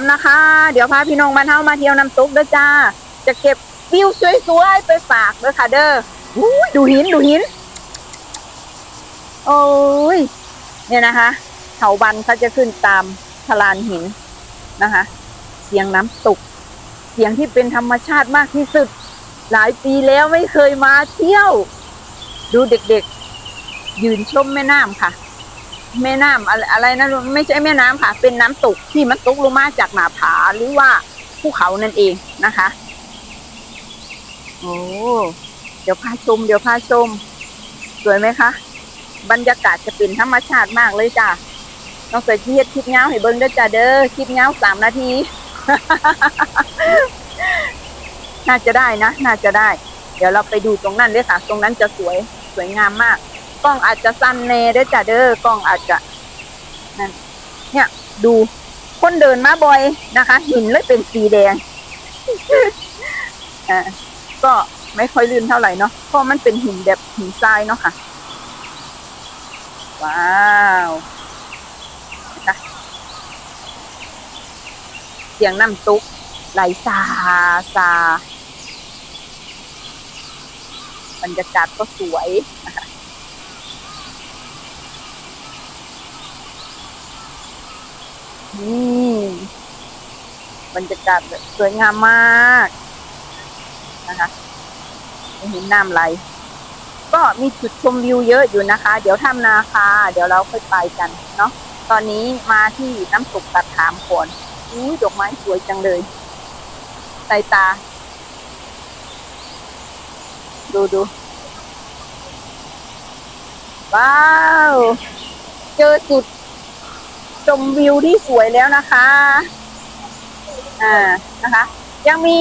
ำนะคะ เดี๋ยวพาพี่น้องบ้านเฮามาเที่ยวน้ำตกเด้อจ้า จะเก็บวิวสวยๆไปฝากเด้อค่ะ เด้ออุ้ยดูหินดูหิน โอ้ย เนี่ยนะคะเถาบันเขาจะขึ้นตามทลานหินนะคะ เสียงน้ำตก เสียงที่เป็นธรรมชาติมากที่สุด หลายปีแล้วไม่เคยมาเที่ยว ดูเด็กๆ ยืนชมแม่น้ำค่ะ แม่น้ำอะไรอะไรนะไม่ใช่แม่น้ำค่ะ เป็นน้ำตกที่มันตกลงมาจากหน้าผาหรือว่าภูเขานั่นเองนะคะ โอ้เดี๋ยวพาชม เดี๋ยวพาชม สวยไหมคะ บรรยากาศจะเป็นธรรมชาติมากเลยจ้ะน้องเสยเทียดคลิปเงาให้เบิ้งด้อจ้าเด้อคลิปเงาสามนาที น่าจะได้นะ น่าจะได้ เดี๋ยวเราไปดูตรงนั้นเลยค่ะ ตรงนั้นจะสวยสวยงามมาก กล้องอาจจะสั้นเนเด้อจ้าเด้อกล้องอาจจะนั่นเนี่ย ดูคนเดินมาบ่อยนะคะ หินเลยเป็นสีแดงอ่าก็ไม่ค่อยลื่นเท่าไหร่เนาะเพราะมันเป็นหินแบบหินทรายเนาะค่ะ ว้าวนะคะเสียงน้ำตุกไหลซาซาบรรยากาศก็สวยนะคะ นี่บรรยากาศสวยงามมาก นะคะเห็นน้ำไหล ก็มีจุดชมวิวเยอะอยู่นะคะ เดี๋ยวทำนาคา เดี๋ยวเราค่อยไปกันเนาะตอนนี้มาที่น้ำตกตัดขามก่อนอุ้ดอกไม้สวยจังเลยใส่ตา ดูดูว้าว เจอจุด ชมวิวที่สวยแล้วนะคะ อ่านะคะ ยังมี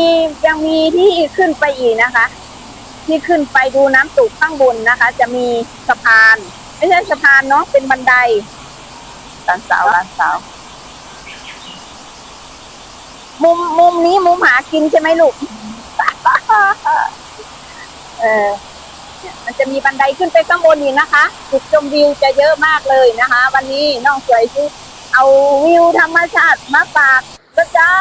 ยังมีที่ขึ้นไปอีกนะคะ ที่ขึ้นไปดูน้ำตกข้างบนนะคะ จะมีสะพาน ไม่ใช่สะพานเนาะเป็นบันไดหลานสาวหลานสาว มุมมุมนี้มุมหากินใช่ไหมลูก เออมันจะมีบันไดขึ้นไปข้างบนอีกนะคะจุดชมวิวจะเยอะมากเลยนะคะ วันนี้น้องสวยซื้อ เอาวิวธรรมชาติมาฝากนะจ้า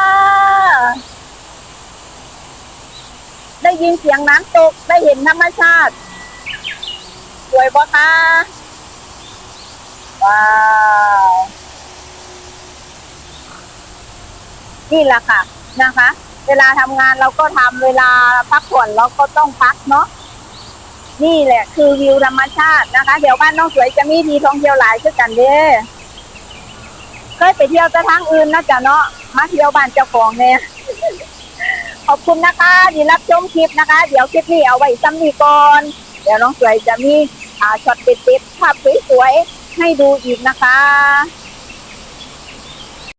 ได้ยินเสียงน้ำตกได้เห็นธรรมชาติ สวยปะคะว้าว นี่แหละค่ะนะคะ เวลาทำงานเราก็ทำเวลาพักผ่อนเราก็ต้องพักเนาะนี่แหละคือวิวธรรมชาตินะคะ เดี๋ยวบ้านน้องสวยจะมีทีท่องเที่ยวหลายเช่นกันเด้ เคยไปเที่ยวแต่ทางอื่นนะจ๊ะเนาะมาเที่ยวบ้านเจ้าของเนี่ยขอบคุณนะคะที่รับชมคลิปนะคะ เดี๋ยวคลิปนี้เอาไว้ซ้ำนี้ก่อน เดี๋ยวน้องสวยจะมีอ่าช็อตเด็ดๆภาพสวยๆให้ดูอีกนะคะ